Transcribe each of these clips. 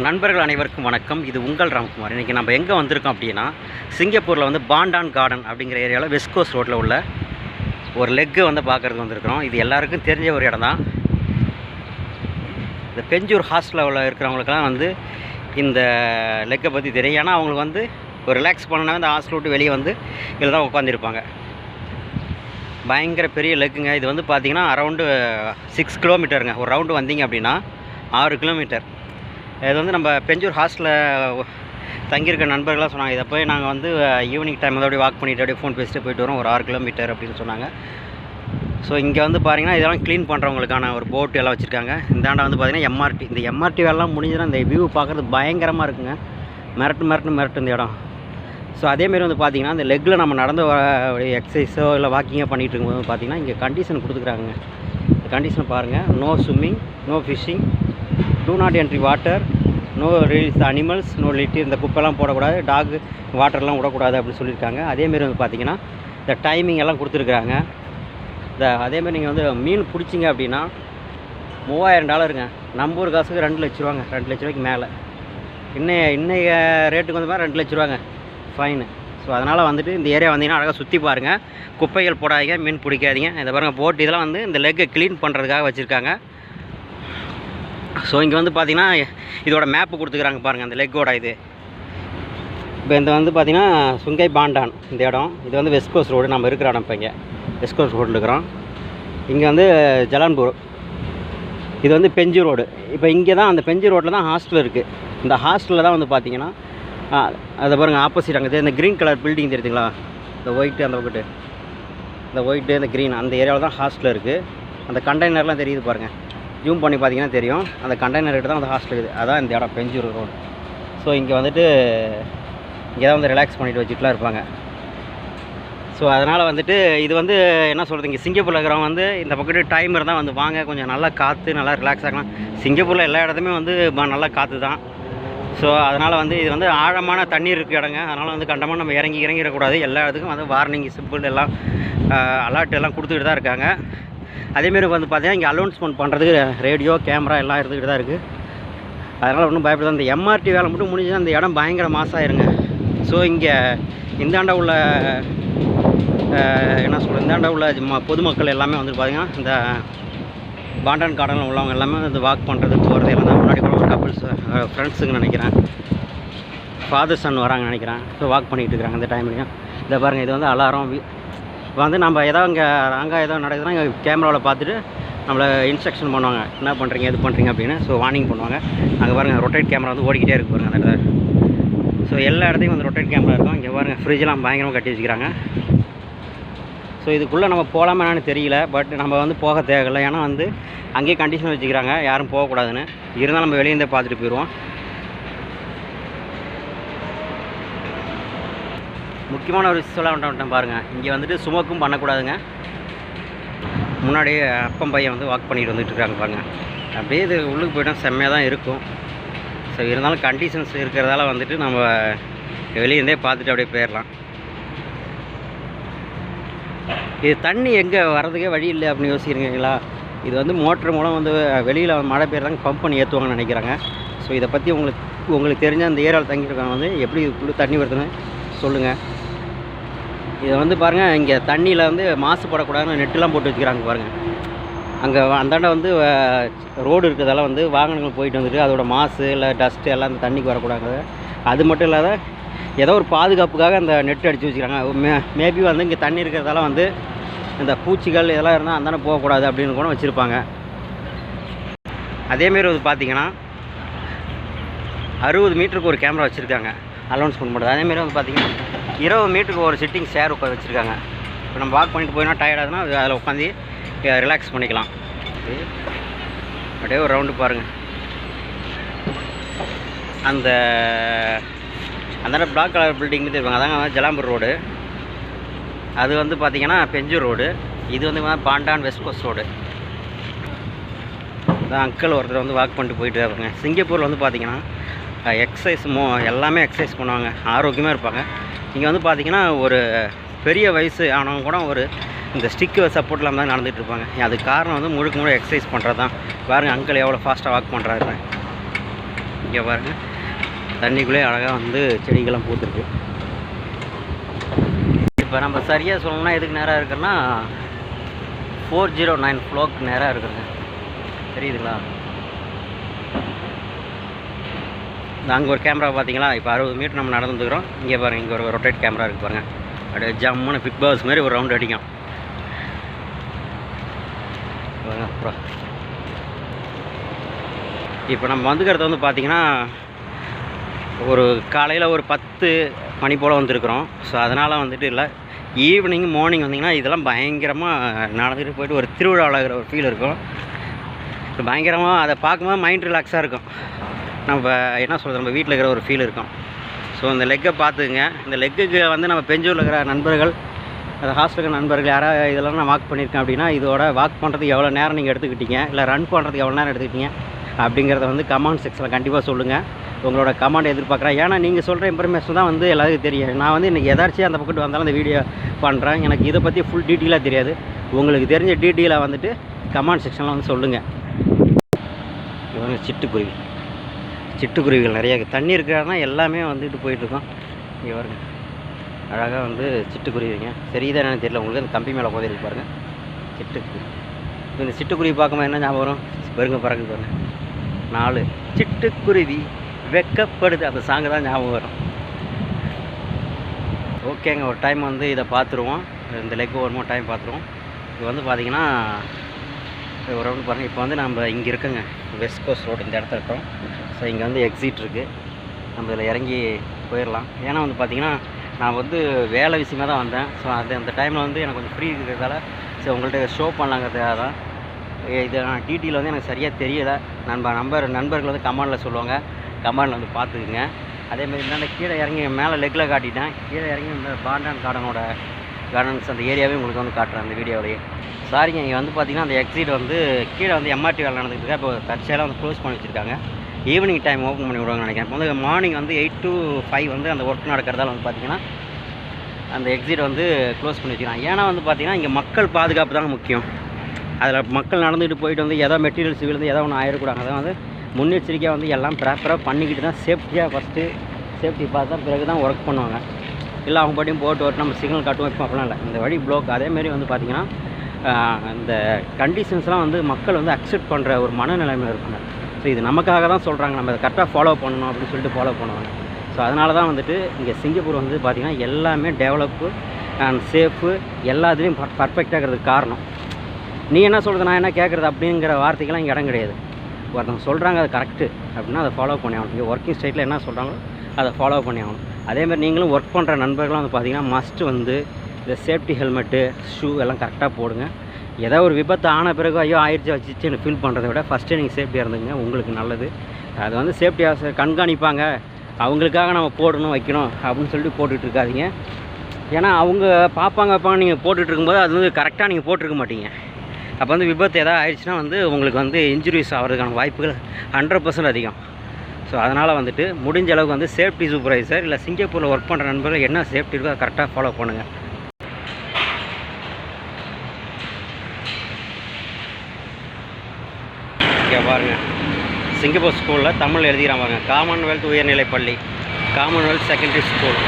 நண்பர்கள் அனைவருக்கும் வணக்கம். இது உங்கள் ராம்குமார். இன்றைக்கி நம்ம எங்கே வந்திருக்கோம் அப்படின்னா சிங்கப்பூரில் வந்து பாண்டான் கார்டன் அப்படிங்கிற ஏரியாவில் வெஸ்ட் கோஸ்ட் ரோட்டில் உள்ள ஒரு லெக்கு வந்து பார்க்குறதுக்கு வந்திருக்கிறோம். இது எல்லாருக்கும் தெரிஞ்ச ஒரு இடம் தான். இந்த பெஞ்சூர் ஹாஸ்டலில் இருக்கிறவங்களுக்கெல்லாம் வந்து இந்த லெக்கை பற்றி தெரியும். ஏன்னா அவங்களுக்கு வந்து ஒரு ரிலாக்ஸ் பண்ணனா இந்த ஹாஸ்டல் விட்டு வெளியே வந்து இதில் தான் உட்காந்துருப்பாங்க பயங்கர பெரிய லெக்குங்க. இது வந்து பார்த்திங்கன்னா அரௌண்டு சிக்ஸ் கிலோமீட்டருங்க ஒரு ரவுண்டு வந்தீங்க அப்படின்னா ஆறு கிலோமீட்டர் இது வந்து நம்ம பெஞ்சூர் ஹாஸ்டலில் தங்கியிருக்க நண்பர்களாக சொன்னாங்க இதை போய் நாங்கள் வந்து ஈவினிங் டைம் வந்து அப்படியே வாக் பண்ணிட்டு அப்படியே ஃபோன் பேசிட்டு போயிட்டு வரோம் ஒரு ஆறு கிலோமீட்டர் அப்படின்னு சொன்னாங்க. ஸோ இங்கே வந்து பார்த்தீங்கன்னா இதெல்லாம் க்ளீன் பண்ணுறவங்களுக்கான ஒரு போட்டு எல்லாம் வச்சுருக்காங்க. இந்தாண்டா வந்து பார்த்தீங்கன்னா எம்ஆர்டி இந்த எம்ஆர்டி வேலைலாம் முடிஞ்சுன்னா இந்த வியூ பார்க்குறது பயங்கரமாக இருக்குங்க. மிரட்டு மிரட்டு மிரட்டு இந்த இடம் ஸோ அதேமாரி வந்து பார்த்தீங்கன்னா இந்த லெக்கில் நம்ம நடந்து வர எக்ஸசைஸோ இல்லை வாக்கிங்கோ பண்ணிகிட்டு இருக்கும்போது பார்த்தீங்கன்னா இங்கே கண்டிஷன் கொடுத்துக்குறாங்க இந்த கண்டிஷன் பாருங்கள் no swimming no fishing do not entry water no release animals no litter இந்த குப்பைலாம் போடக்கூடாது. டாக் வாட்டர்லாம் விடக்கூடாது அப்படின்னு சொல்லியிருக்காங்க. அதேமாரி வந்து பார்த்தீங்கன்னா இந்த டைமிங் எல்லாம் கொடுத்துருக்குறாங்க. இந்த அதேமாரி நீங்கள் வந்து மீன் பிடிச்சிங்க அப்படின்னா மூவாயிரம் டாலருங்க நம்ம ஊர் காசுக்கு ரெண்டு லட்ச ரூபாங்க. ரெண்டு லட்ச ரூபாய்க்கு மேலே. இன்னைய இன்னைய ரேட்டுக்கு வந்து மாதிரி ரெண்டு லட்ச ரூபாங்க ஃபைனு ஸோ அதனால் வந்துட்டு இந்த ஏரியா வந்தீங்கன்னா அழகாக சுற்றி பாருங்கள் குப்பைகள் போடாதீங்க மீன் பிடிக்காதீங்க. இந்த பாருங்கள் போட் இதெல்லாம் வந்து இந்த லெக்கை க்ளீன் பண்ணுறதுக்காக வச்சுருக்காங்க. ஸோ இங்கே வந்து பார்த்தீங்கன்னா இதோட மேப்பு கொடுத்துக்கிறாங்க பாருங்கள் அந்த லெக்கோட இது. இப்போ இந்த வந்து பார்த்திங்கன்னா சுங்கை பாண்டான் இந்த இடம். இது வந்து வெஸ்ட் கோஸ்ட் ரோடு நம்ம இருக்கிற இடம் இப்போ இங்கே. வெஸ்ட் கோஸ்ட் ரோட்டில் இருக்கிறோம். இங்கே வந்து ஜலான்பூர் இது வந்து பெஞ்சு ரோடு இப்போ இங்கே தான் அந்த பெஞ்சு ரோட்டில் தான் ஹாஸ்டல் இருக்குது இந்த ஹாஸ்டலில் தான் வந்து பார்த்தீங்கன்னா அதை பாருங்கள் ஆப்போசிட் அங்கே. இந்த க்ரீன் கலர் பில்டிங் தெரியுதுங்களா? இந்த ஒயிட்டு அந்த பக்கத்து. இந்த ஒயிட்டு இந்த க்ரீன் அந்த ஏரியாவில் தான் ஹாஸ்டல் இருக்குது அந்த கண்டெய்னர்லாம் தெரியுது பாருங்கள் ஜூம் பண்ணி பார்த்தீங்கன்னா தெரியும். அந்த கண்டெய்னர் தான் அந்த ஹாஸ்டல் இருக்குது. அதான் இந்த இடம் பெஞ்சூர் ரோடு ஸோ இங்கே வந்துட்டு இங்கே தான் வந்து ரிலாக்ஸ் பண்ணிட்டு வச்சுட்டுலாம் இருப்பாங்க. ஸோ அதனால் வந்துட்டு இது வந்து என்ன சொல்கிறது இங்கே சிங்கப்பூரில் இருக்கிறவங்க வந்து இந்த பக்கத்து டைம் இருந்தால் வந்து வாங்க. கொஞ்சம் நல்லா காற்று நல்லா ரிலாக்ஸ் ஆகலாம் சிங்கப்பூரில் எல்லா இடத்துமே வந்து நல்லா காற்று தான். ஸோ அதனால் வந்து இது வந்து ஆழமான தண்ணீர் இருக்குது இடங்க. அதனால் வந்து கண்டமாக நம்ம இறங்கி இறங்கிடக்கூடாது. எல்லா இடத்துக்கும் வந்து வார்னிங் சிம்பிள் எல்லாம் அலர்ட் எல்லாம் கொடுத்துக்கிட்டு தான் இருக்காங்க. அதேமாரி வந்து பார்த்தீங்கன்னா இங்கே அலௌன்ஸ்மெண்ட் பண்ணுறதுக்கு ரேடியோ கேமரா எல்லாம் இருந்துக்கிட்டு தான் இருக்குது அதனால் ஒன்றும் பயப்படாது அந்த எம்ஆர்டி வேலை மட்டும் முடிஞ்சுன்னா அந்த இடம் பயங்கர மாசாயிருங்க ஸோ இங்கே இந்தாண்ட உள்ள என்ன சொல்கிறது இந்தாண்ட உள்ள ம- பொதுமக்கள் எல்லாமே வந்து பார்த்திங்கன்னா இந்த பாண்டன் கார்டனில் உள்ளவங்க எல்லாமே வந்து வாக் பண்ணுறது போகிறது எல்லாம் தான் முன்னாடி கூட ஒரு கப்புள்ஸ் ஃப்ரெண்ட்ஸுங்க நினைக்கிறேன். ஃபாதர் சன் வராங்க நினைக்கிறேன். ஸோ வாக் பண்ணிகிட்டு இருக்கிறாங்க இந்த டைம்லையும் இதை பாருங்கள் இது வந்து அலாரம் வந்து நம்ம ஏதோ இங்கே ராங்காக ஏதோ நடக்குதுன்னா இங்கே கேமராவில் பார்த்துட்டு நம்மளை இன்ஸ்ட்ரக்ஷன் பண்ணுவாங்க. என்ன பண்ணுறீங்க எது பண்ணுறீங்க அப்படின்னு ஸோ வார்னிங் பண்ணுவாங்க. அங்கே பாருங்கள் ரொட்டேட் கேமரா வந்து ஓடிக்கிட்டே இருக்கு பாருங்கள் அந்த இடத்துல. ஸோ எல்லா இடத்தையும் வந்து ரொட்டேட் கேமரா இருக்கும். இங்கே பாருங்கள் ஃப்ரிட்ஜெலாம் பயங்கரமாக கட்டி வச்சுக்கிறாங்க. ஸோ இதுக்குள்ளே நம்ம போகலாமா என்னன்னு தெரியல பட் நம்ம வந்து போக தேவையில்லை. ஏன்னா வந்து அங்கேயே கண்டிஷன் வச்சுக்கிறாங்க. யாரும் போகக்கூடாதுன்னு. இருந்தாலும் நம்ம வெளியே இருந்தே பார்த்துட்டு போயிடுவோம். முக்கியமான ஒரு விஷயம் சொல்ல வந்துட்டேன் பாருங்கள் இங்கே வந்துட்டு சுமக்கும் பண்ணக்கூடாதுங்க. முன்னாடியே அப்பம் பையன் வந்து வாக் பண்ணிட்டு வந்துட்டு இருக்காங்க பாருங்கள் அப்படியே இது உள்ளுக்கு போயிட்டா செம்மையாக தான் இருக்கும். ஸோ இருந்தாலும் கண்டிஷன்ஸ் இருக்கிறதால வந்துட்டு நம்ம வெளியே இருந்தே பார்த்துட்டு அப்படியே போயிடலாம். இது தண்ணி எங்கே வர்றதுக்கே வழி இல்லை அப்படின்னு யோசிக்கிறீங்களா? இது வந்து மோட்ரு மூலம் வந்து வெளியில் மழை பெய்யறாங்க பம்ப் பண்ணி ஏற்றுவாங்கன்னு நினைக்கிறாங்க. ஸோ இதை பற்றி உங்களுக்கு உங்களுக்கு தெரிஞ்ச அந்த ஏரியாவில் தங்கியிருக்காங்க வந்து எப்படி இதுக்குள்ளே தண்ணி வருதுன்னு சொல்லுங்கள் இதை வந்து பாருங்கள் இங்கே தண்ணியில் வந்து மாசுபடக்கூடாதுன்னு நெட்டுலாம் போட்டு வச்சுக்கிறாங்க பாருங்கள் அங்கே அந்தாண்ட வந்து ரோடு இருக்கிறதெல்லாம் வந்து வாகனங்கள் போயிட்டு வந்துட்டு அதோட மாசு இல்லை டஸ்ட்டு எல்லாம் அந்த தண்ணிக்கு வரக்கூடாது. அது மட்டும் இல்லாத ஏதோ ஒரு பாதுகாப்புக்காக அந்த நெட் அடித்து வச்சுக்கிறாங்க. மே மேபி வந்து இங்கே தண்ணி இருக்கிறதால வந்து இந்த பூச்சிகள் இதெல்லாம் இருந்தால் அந்தாண்ட போகக்கூடாது அப்படின்னு கூட வச்சுருப்பாங்க. அதேமாரி வந்து பார்த்தீங்கன்னா அறுபது மீட்டருக்கு ஒரு கேமரா வச்சுருக்காங்க. அலௌன்ஸ்மெண்ட் பண்ணுறது அதேமாரி வந்து பார்த்தீங்கன்னா இருபது மீட்டருக்கு ஒரு சிட்டிங் சேர் உட்காந்து வச்சுருக்காங்க. இப்போ நம்ம வாக் பண்ணிட்டு போயினா டயர்டாகுதுன்னா அதில் உட்காந்து ரிலாக்ஸ் பண்ணிக்கலாம். அப்படியே ஒரு ரவுண்டு பாருங்கள் அந்த அந்த பிளாக் கலர் பில்டிங் இருப்பாங்க. அதாங்க ஜலாம்பூர் ரோடு அது வந்து பார்த்தீங்கன்னா பெஞ்சூர் ரோடு இது வந்து பாண்டான் வெஸ்ட் கோஸ்ட் ரோடு அதான் அங்கிள் ஒருத்தர் வந்து வாக் பண்ணிட்டு போயிட்டு இருப்பாங்க சிங்கப்பூரில் வந்து பார்த்திங்கன்னா எக்ஸசைஸ் மோ எல்லாமே எக்ஸசைஸ் பண்ணுவாங்க. ஆரோக்கியமாக இருப்பாங்க. இங்கே வந்து பார்த்தீங்கன்னா ஒரு பெரிய வயசு ஆனவங்க கூட ஒரு இந்த ஸ்டிக்கு சப்போர்ட் இல்லாமல் தான் நடந்துகிட்டு இருப்பாங்க. அதுக்கு காரணம் வந்து முழுக்க முழுக்க எக்ஸசைஸ் பண்ணுறது தான் பாருங்கள் அங்கிள் எவ்வளோ ஃபாஸ்ட்டாக வாக் பண்ணுறாரு இங்கே பாருங்கள் தண்ணிக்குள்ளே அழகாக வந்து செடிகள்லாம் பூத்துருக்கு. இப்போ நம்ம சரியாக சொல்லணும்னா எதுக்கு நேராக இருக்குன்னா ஃபோர் ஜீரோ நைன் ஃப்ளோக்கு நேராக இருக்குங்க தெரியுதுங்களா இந்த அங்கே ஒரு கேமரா பார்த்தீங்களா இப்போ அறுபது மீட்டர் நம்ம நடந்துக்கிறோம் இங்கே பாருங்கள் இங்கே ஒரு ரொட்டேட் கேமரா இருக்குது பாருங்கள் அப்படியே ஜம்முன்னு பிக் பாஸ் மாதிரி ஒரு ரவுண்ட் அடிக்கும். அப்புறம் இப்போ நம்ம வந்துக்கிறது வந்து பார்த்திங்கன்னா ஒரு காலையில் ஒரு பத்து மணி போல் வந்திருக்கிறோம். ஸோ அதனால் வந்துட்டு இல்லை. ஈவினிங் மார்னிங் வந்தீங்கன்னா இதெல்லாம் பயங்கரமாக நடந்துட்டு போயிட்டு ஒரு திருவிழாவில் ஒரு ஃபீல் இருக்கும். பயங்கரமாக அதை பார்க்கும்போது மைண்ட் ரிலாக்ஸாக இருக்கும். நம்ம என்ன சொல்கிறது நம்ம வீட்டில் இருக்கிற ஒரு ஃபீல் இருக்கும். ஸோ இந்த லெக்கை பார்த்துக்குங்க. இந்த லெக்குக்கு வந்து நம்ம பெஞ்சூரில் இருக்கிற நண்பர்கள் அந்த ஹாஸ்டலுக்கு நண்பர்கள் யாராவது இதெல்லாம் நான் வாக் பண்ணியிருக்கேன் அப்படின்னா இதோட வாக் பண்ணுறதுக்கு எவ்வளோ நேரம் நீங்கள் எடுத்துக்கிட்டீங்க இல்லை ரன் பண்ணுறதுக்கு எவ்வளோ நேரம் எடுத்துக்கிட்டீங்க அப்படிங்கிறத வந்து கமெண்ட் செக்ஷனில் கண்டிப்பாக சொல்லுங்கள் உங்களோட கமெண்ட் எதிர்பார்க்குறேன். ஏன்னா நீங்கள் சொல்கிற இன்ஃபர்மேஷன் தான் வந்து எல்லாருக்கும் தெரியும். நான் வந்து இன்றைக்கி எதாச்சும் அந்த பக்கத்து வந்தாலும் அந்த வீடியோ பண்ணுறேன் எனக்கு இதை பற்றி ஃபுல் டீட்டெயிலாக தெரியாது. உங்களுக்கு தெரிஞ்ச டீட்டெயிலாக வந்துட்டு கமெண்ட் செக்ஷனில் வந்து சொல்லுங்கள் இவங்க சிட்டுக்குருவி. சிட்டுக்குருவிகள் நிறைய இருக்குது தண்ணி இருக்கிறதா எல்லாமே வந்துட்டு போயிட்டுருக்கோம். இங்கே பாருங்க. அழகாக வந்து சிட்டுக்குருவிங்க. சரிதான் என்னென்னு தெரியல. உங்களுக்கு அந்த கம்பி மேலே போதிருக்கு பாருங்கள் சிட்டுக்குருவி. இப்ப இந்த சிட்டுக்குருவி பார்க்கும்போது என்ன ஞாபகம் வரும்? பெருங்க பறக்கு பாருங்க. நாலு. சிட்டுக்குருவி வெக்கப்படுது. அந்த சாங்கு தான் ஞாபகம் வரும். ஓகேங்க. ஒரு டைம் வந்து இதை பார்த்துருவோம். இந்த லெக் ஒரு டைம் பார்த்துருவோம். இது வந்து பார்த்தீங்கன்னா ஒரு ரவுண்டு பாருங்கள் இப்போ வந்து நம்ம இங்கே இருக்கோங்க. வெஸ்ட் கோஸ்ட் ரோடு இந்த இடத்துல இருக்கோம். ஸோ இங்கே வந்து எக்ஸிட் இருக்குது நம்ம இதில் இறங்கி போயிடலாம் ஏன்னா வந்து பார்த்திங்கன்னா நான் வந்து வேலை விஷயமா தான் வந்தேன். ஸோ அது அந்த டைமில் வந்து எனக்கு கொஞ்சம் ஃப்ரீ இருக்கிறதால ஸோ உங்கள்கிட்ட ஷோ பண்ணலாங்கிறதுக்காக தான். இ- இது நான் டீட்டெயில் வந்து எனக்கு சரியாக தெரியலை. நண்ப நம்பர் நண்பர்கள் வந்து கமாண்டில் சொல்லுவாங்க. கமாண்டில் வந்து பார்த்துக்குங்க அதேமாதிரி இந்த கீழே இறங்கி மேலே லெக்கில் காட்டிட்டேன். கீழே இறங்கி இந்த பாண்டான் கார்டனோட கார்டன்ஸ் அந்த ஏரியாவே உங்களுக்கு வந்து காட்டுறேன் அந்த வீடியோவிலேயே சாரிங்க இங்கே வந்து பார்த்திங்கன்னா அந்த எக்ஸிட் வந்து கீழே வந்து எம்ஆர்டி வேலை நடந்துட்டு இருக்கா. இப்போ தற்செயலாக வந்து க்ளோஸ் பண்ணி வச்சுருக்காங்க. ஈவினிங் டைம் ஓப்பன் பண்ணி விடுவாங்கன்னு நினைக்கிறேன். இப்போ வந்து மார்னிங் வந்து எயிட் டு ஃபைவ் வந்து அந்த ஒர்க் நடக்கிறதால வந்து பார்த்திங்கன்னா அந்த எக்ஸிட் வந்து க்ளோஸ் பண்ணி வச்சுக்கலாம். ஏன்னா வந்து பார்த்திங்கன்னா இங்கே மக்கள் பாதுகாப்பு தான் முக்கியம். அதில் மக்கள் நடந்துகிட்டு போயிட்டு வந்து ஏதோ மெட்டீரியல்ஸ் விழுந்து ஏதோ ஒன்று ஆயிடக்கூடாது அதை வந்து முன்னெச்சரிக்கையாக வந்து எல்லாம் ப்ராப்பராக பண்ணிக்கிட்டு தான் சேஃப்டியாக ஃபஸ்ட்டு சேஃப்டி பார்த்தா பிறகு தான் ஒர்க் பண்ணுவாங்க. இல்லை அவங்க பாட்டியும் போட்டு ஓட்டு நம்ம சிக்னல் காட்டுவோம். இப்போ அப்படிலாம் இல்லை. இந்த வழி ப்ளோக் அதேமாரி வந்து பார்த்திங்கன்னா இந்த கண்டிஷன்ஸ்லாம் வந்து மக்கள் வந்து அக்செப்ட் பண்ணுற ஒரு மனநிலைமையில் இருப்பாங்க ஸோ இது நமக்காக தான் சொல்கிறாங்க நம்ம இதை கரெக்டாக ஃபாலோ பண்ணணும் அப்படின்னு சொல்லிட்டு ஃபாலோ பண்ணுவாங்க. ஸோ அதனால தான் வந்துட்டு இங்கே சிங்கப்பூர் வந்து பார்த்திங்கன்னா எல்லாமே டெவலப்பு அண்ட் சேஃபு எல்லாத்துலேயும் பர்ஃபெக்டாக இருக்கிறதுக்கு காரணம். நீ என்ன சொல்கிறது நான் என்ன கேட்குறது அப்படிங்கிற வார்த்தைக்கெல்லாம் இங்கே இடம் கிடையாது. ஒருத்தவங்க சொல்கிறாங்க அது கரெக்டு அப்படின்னா அதை ஃபாலோ பண்ணி ஆகணும். இங்கே ஒர்க்கிங் ஸ்டேட்டில் என்ன சொல்கிறாங்களோ அதை ஃபாலோ பண்ணி ஆகணும். அதேமாதிரி நீங்களும் ஒர்க் பண்ணுற நண்பர்களும் வந்து பார்த்தீங்கன்னா மஸ்ட்டு வந்து இந்த சேஃப்டி ஹெல்மெட்டு ஷூ எல்லாம் கரெக்டாக போடுங்க. ஏதோ ஒரு விபத்து ஆன பிறகு ஐயோ ஆயிடுச்சு வச்சுச்சுன்னு ஃபீல் பண்ணுறத விட ஃபஸ்ட்டே நீங்கள் சேஃப்டியாக இருந்துங்க உங்களுக்கு நல்லது. அது வந்து சேஃப்டியாக கண்காணிப்பாங்க. அவங்களுக்காக நம்ம போடணும் வைக்கணும் அப்படின்னு சொல்லிட்டு போட்டுகிட்டு இருக்காதீங்க. ஏன்னா அவங்க பார்ப்பாங்க வைப்பாங்க நீங்கள் போட்டுட்ருக்கும்போது அது வந்து கரெக்டாக நீங்கள் போட்டிருக்க மாட்டீங்க. அப்போ வந்து விபத்து எதாவது ஆயிடுச்சுன்னா வந்து உங்களுக்கு வந்து இன்ஜுரிஸ் ஆகிறதுக்கான வாய்ப்புகள் ஹண்ட்ரட் பர்சன்ட் அதிகம். ஸோ அதனால் வந்துட்டு முடிஞ்ச அளவுக்கு வந்து சேஃப்டி சூப்பர்வைசர் இல்லை சிங்கப்பூரில் ஒர்க் பண்ணுற நண்பர்கள் என்ன சேஃப்டி இருக்கோ அதை கரெக்டாக ஃபாலோ பண்ணுங்கள் இங்கே பாருங்கள் சிங்கப்பூர் ஸ்கூலில் தமிழ் எழுதிக்கிறான் பாருங்க. காமன்வெல்த் உயர்நிலை பள்ளி. காமன்வெல்த் செகண்டரி ஸ்கூல்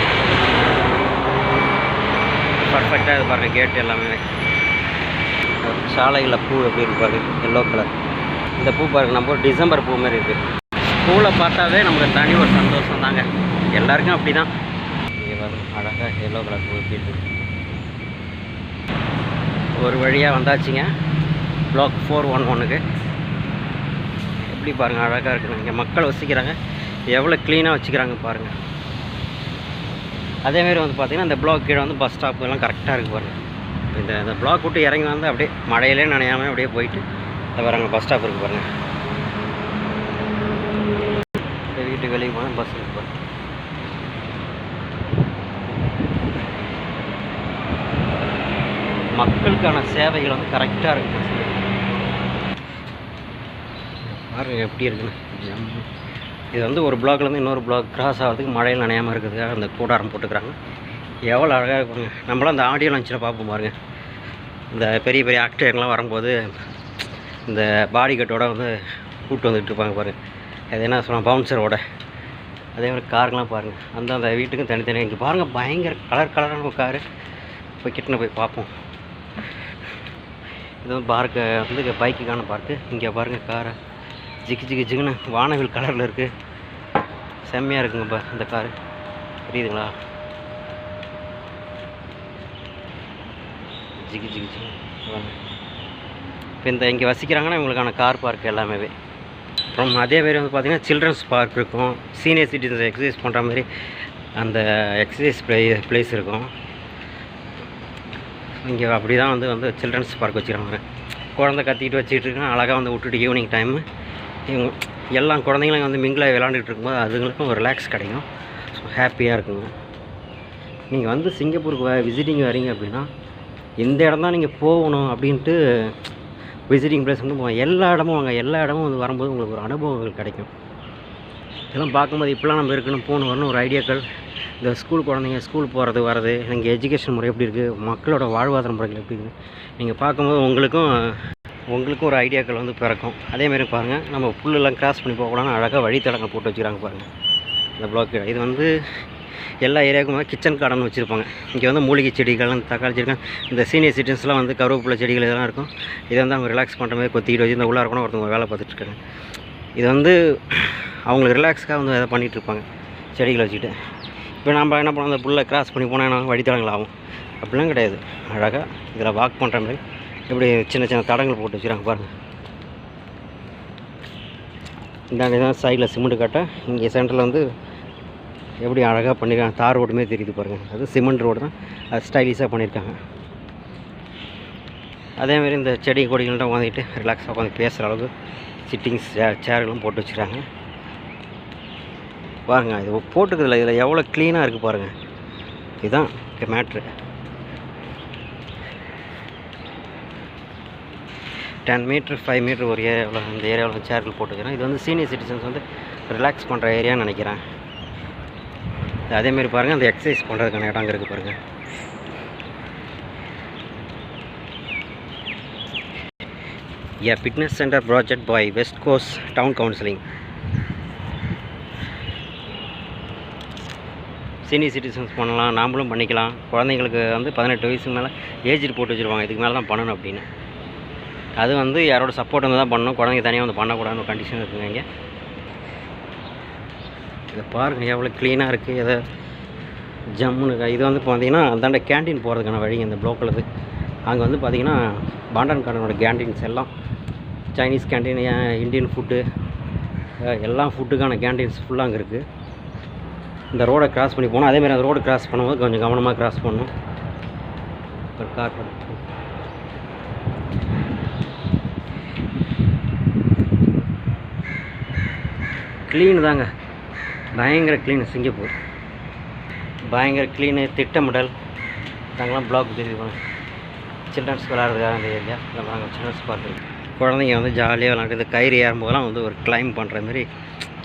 பர்ஃபெக்டாக இது பாருங்கள் கேட் எல்லாமே. சாலையில் பூ எப்படி இருப்பாரு எல்லோ கலர் இந்த பூ பாருங்க நம்ம டிசம்பர் பூ மாதிரி இருக்குது ஸ்கூலை பார்த்தாவே நமக்கு தனி ஒரு சந்தோஷம் தாங்க. எல்லாருக்கும் அப்படி தான் இங்கே பாருங்கள் அழகாக எல்லோ கலர் பூ எப்படி இருக்கு. ஒரு வழியாக வந்தாச்சுங்க. பிளாக் ஃபோர் ஒன் ஒன்றுக்கு எப்படி பாருங்கள் அழகாக இருக்குது இங்கே மக்கள் வசிக்கிறாங்க. எவ்வளோ க்ளீனாக வச்சுக்கிறாங்க பாருங்கள் அதேமாரி வந்து பார்த்திங்கன்னா இந்த பிளாக் கீழே வந்து பஸ் ஸ்டாப் எல்லாம் கரெக்டாக இருக்குது பாருங்கள் இந்த இந்த பிளாக் விட்டு இறங்கி வந்து அப்படியே மழையிலே நனையாமல் அப்படியே போயிட்டு இந்த வராங்க பஸ் ஸ்டாப் இருக்குது பாருங்கள் வீட்டு வீட்டுக்கு வெளியே போனால் பஸ் இருக்குது பாருங்கள் மக்களுக்கான சேவைகள் வந்து கரெக்டாக இருக்குது பாருங்க எப்படி இருக்குன்னு இது வந்து ஒரு பிளாக்லேருந்து இன்னொரு பிளாக் கிராஸ் ஆகிறதுக்கு மழையில் நனையாமல் இருக்கிறதுக்காக அந்த கூடாரம் போட்டுக்கிறாங்க. எவ்வளோ அழகாக இருக்குங்க நம்மளாம் அந்த ஆடியோ லஞ்சில் பார்ப்போம் பாருங்கள் இந்த பெரிய பெரிய ஆக்டர்லாம் வரும்போது இந்த பாடி கட்டோட வந்து கூப்பிட்டு வந்துட்டு இருப்பாங்க பாருங்கள் அது என்ன சொல்லலாம் பவுன்சரோட அதே மாதிரி காருங்கெலாம் பாருங்கள் அந்த அந்த வீட்டுக்கும் தனித்தனியாக இங்கே பாருங்கள் பயங்கர கலர் கலரான ஒரு காரு போய் கிட்டன போய் பார்ப்போம். இது வந்து பார்க்கு வந்து பைக்குக்கான பார்க்கு இங்கே பாருங்கள் காரை ஜிக்கு ஜிக்கு ஜிக்குன்னு வானவில் கலரில் இருக்குது செம்மையாக இருக்குங்கப்பா இந்த காரு. தெரியுதுங்களா? ஜிகி ஜிக்கு ஜிக்கு இப்போ இந்த இங்கே வசிக்கிறாங்கன்னா இவங்களுக்கான கார் பார்க் எல்லாமே. அப்புறம் அதே மாதிரி வந்து பார்த்திங்கன்னா சில்ட்ரன்ஸ் பார்க் இருக்கும். சீனியர் சிட்டிசன்ஸ் எக்ஸசைஸ் பண்ணுற மாதிரி அந்த எக்ஸசைஸ் ப்ளே ப்ளேஸ் இருக்கும். இங்கே அப்படி தான் வந்து வந்து சில்ட்ரன்ஸ் பார்க் வச்சுக்கிறாங்க குழந்த கத்திக்கிட்டு வச்சுக்கிட்டு இருக்கான் அழகாக வந்து விட்டுட்டு ஈவினிங் டைமு இவங்க எல்லா குழந்தைங்களும் வந்து மிங்கிளாக விளாண்டுட்டு இருக்கும்போது அதுங்களுக்கும் ஒரு ரிலாக்ஸ் கிடைக்கும். ஸோ ஹாப்பியாக இருக்குங்க. நீங்கள் வந்து சிங்கப்பூருக்கு விசிட்டிங் வரீங்க அப்படின்னா இந்த இடம் தான் நீங்கள் போகணும் அப்படின்ட்டு விசிட்டிங் பிளேஸ் வந்து போங்க. எல்லா இடமும் வாங்க. எல்லா இடமும் வந்து வரும்போது உங்களுக்கு ஒரு அனுபவங்கள் கிடைக்கும். இதெல்லாம் பார்க்கும்போது இப்படிலாம் நம்ம இருக்கணும் போகணும் வரணும் ஒரு ஐடியாக்கள் இந்த ஸ்கூல் குழந்தைங்க ஸ்கூல் போகிறது வர்றது இங்கே எஜுகேஷன் முறை எப்படி இருக்குது மக்களோட வாழ்வாதார முறைகள் எப்படி இருக்குது நீங்கள் பார்க்கும்போது உங்களுக்கும் உங்களுக்கும் ஒரு ஐடியாக்கள் வந்து பிறக்கும். அதேமாரி பாருங்கள் நம்ம புல்லெல்லாம் கிராஸ் பண்ணி போகக்கூடாதுன்னு அழகாக வழித்தடங்கள் போட்டு வச்சுக்கிறாங்க பாருங்கள் இந்த பிளாக் இது வந்து எல்லா ஏரியாவுக்குமே கிச்சன் கார்டன் வச்சுருப்பாங்க. இங்கே வந்து மூலிகை செடிகள் தக்காளி செடிகள் இந்த சீனியர் சிட்டிசன்ஸ்லாம் வந்து கருவேப்பிலை செடிகள் இதெல்லாம் இருக்கும். இதை வந்து அவங்க ரிலாக்ஸ் பண்ணுற மாதிரி கொத்திக்கிட்டு வச்சு இந்த உள்ளார கூட ஒருத்தவங்க வேலை பார்த்துட்டு இருக்காங்க. இது வந்து அவங்களுக்கு ரிலாக்ஸ்க்காக வந்து எதை பண்ணிகிட்ருப்பாங்க செடிகளை வச்சுக்கிட்டு. இப்போ நம்ம என்ன பண்ணோம் அந்த புல்லை கிராஸ் பண்ணி போனால் என்ன? வழித்தடங்கள் ஆகும். அப்படிலாம் கிடையாது. அழகாக இதில் வாக் பண்ணுற மாதிரி இப்படி சின்ன சின்ன தடங்கள் போட்டு வச்சுருக்காங்க பாருங்கள் இந்தாண்டி தான் சைடில் சிமெண்ட் கட்ட. இங்கே சென்டரில் வந்து எப்படி அழகாக பண்ணியிருக்காங்க தார் ரோடுமே தெரியுது பாருங்கள் அது சிமெண்ட் ரோடு தான். அது ஸ்டைலிஷாக பண்ணியிருக்காங்க அதேமாரி இந்த செடி கொடிகள்லாம் உட்காந்துக்கிட்டு ரிலாக்ஸாக உட்காந்து பேசுகிற அளவுக்கு சிட்டிங்ஸ் சேர்களும் போட்டு வச்சுருக்காங்க பாருங்கள் இது போட்டுக்கிறதுல இதில் எவ்வளோ க்ளீனாக இருக்குது பாருங்கள் இதுதான் metre ten metre five metre ஒரு ஏரியாவில் இந்த ஏரியாவில் சேர்கள் போட்டுக்கிறேன். இது வந்து சீனியர் சிட்டிசன்ஸ் வந்து ரிலாக்ஸ் பண்ணுற ஏரியான்னு நினைக்கிறேன். அதேமாரி பாருங்கள் அந்த எக்ஸசைஸ் பண்ணுறதுக்கான இடம் அங்கே இருக்குது பாருங்கள் a fitness centre project by west coast town counselling senior citizens பண்ணலாம் நாமளும் பண்ணிக்கலாம். குழந்தைங்களுக்கு வந்து பதினெட்டு வயசுக்கு மேலே ஏஜ் போட்டு வச்சுருவாங்க. இதுக்கு மேலே தான் பண்ணணும் அப்படின்னு. அது வந்து யாரோட சப்போர்ட் வந்து தான் பண்ணணும். குழந்தைங்க தனியாக வந்து பண்ணக்கூடாதுன்னு கண்டிஷன் இருக்குங்க இங்கே. இதை பாருங்கள் எவ்வளோ க்ளீனாக இருக்குது எதை ஜம்முன்னு இது வந்து பார்த்தீங்கன்னா அந்தாண்ட கேண்டீன் போகிறதுக்கான வழி இந்த ப்ளோக்கில் இது அங்கே வந்து பார்த்தீங்கன்னா பாண்டன் கார்டனோட கேண்டீன்ஸ் எல்லாம் சைனீஸ் கேண்டீன் இந்தியன் ஃபுட்டு எல்லா ஃபுட்டுக்கான கேண்டீன்ஸ் ஃபுல்லாக அங்கே இருக்குது இந்த ரோடை கிராஸ் பண்ணி போகணும். அதேமாதிரி அந்த ரோடு கிராஸ் பண்ணும்போது கொஞ்சம் கவனமாக கிராஸ் பண்ணணும். ஒரு கார் க்ளீன் தாங்க. பயங்கர க்ளீன் சிங்கப்பூர். பயங்கர க்ளீனு திட்டமிடல். நாங்களாம் பிளாக் தெரியுது சில்ட்ரன்ஸ் விளாட்றதுக்காக அந்த ஏரியா இல்லை நாங்கள் சில்ட்ரன்ஸ் பார்க்கு குழந்தைங்க வந்து ஜாலியாக விளாண்டு இந்த கயிறு ஏறும்போதெல்லாம் வந்து ஒரு கிளைம் பண்ணுற மாதிரி.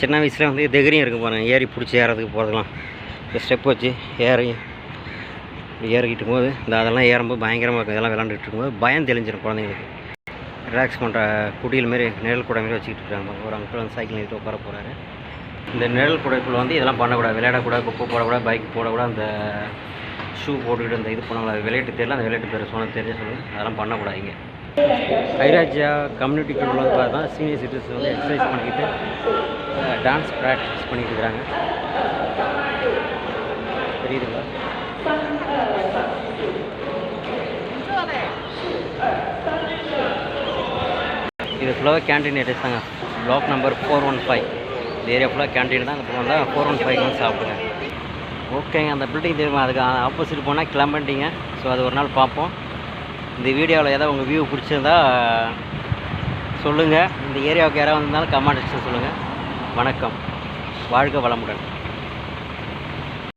சின்ன வயசில் வந்து தைரியம் இருக்குது பாருங்கள் ஏறி பிடிச்சி ஏறதுக்கு போகிறதுலாம் இந்த ஸ்டெப் வச்சு ஏறி ஏறிக்கிட்டு போது இந்த அதெல்லாம் ஏறும்போது பயங்கரமாக இருக்கும். இதெல்லாம் விளாண்டுட்டு இருக்கும்போது பயம் தெளிஞ்சிடும் குழந்தைங்களுக்கு. ரிலாக்ஸ் பண்ணுற குடியில் மாரி நிழல் கூட மாரி வச்சுக்கிட்டு இருக்காங்க. ஒரு அங்கிள் வந்து சைக்கிள் நிறுத்தி உட்கார போகிறாரு இந்த நிழல் குடைக்குள்ளே வந்து இதெல்லாம் பண்ணக்கூடாது. விளையாடக்கூடாது குப்பை போடக்கூடாது பைக் போடக்கூடாது அந்த ஷூ போட்டுக்கிட்டு அந்த இது பண்ணக்கூடாது. விளையாட்டு தெரியல அந்த விளையாட்டு பேர் சொன்ன தெரிய சொல்லுங்கள் அதெல்லாம் பண்ணக்கூடாது இங்கே. ஐராஜா கம்யூனிட்டி கிளப்பில் வந்து பார்த்தா சீனியர் சிட்டிசன் வந்து எக்ஸசைஸ் பண்ணிக்கிட்டு டான்ஸ் ப்ராக்டிஸ் பண்ணிக்கிட்டு இருக்கிறாங்க தெரியுதுங்களா இது ஃபுல்லாக கேன்டீன் ஏரியாஸ் தாங்க. Block number four one five இந்த ஏரியா ஃபுல்லாக கேன்டீன் தான். அப்புறம் வந்தால் ஃபோர் ஒன் ஃபைவ் வந்து சாப்பிடுங்க. ஓகேங்க அந்த பில்டிங் தெரியுமா அதுக்கு ஆப்போசிட் போனால் கிளம்பிட்டீங்க. ஸோ அது ஒரு நாள் பார்ப்போம். இந்த வீடியோவில் ஏதாவது உங்கள் வியூ பிடிச்சிருந்தா சொல்லுங்கள் இந்த ஏரியாவுக்கு யாராவது வந்தாலும் கமெண்ட் செக்ஷன் சொல்லுங்கள் வணக்கம். வாழ்க வளமுடன்.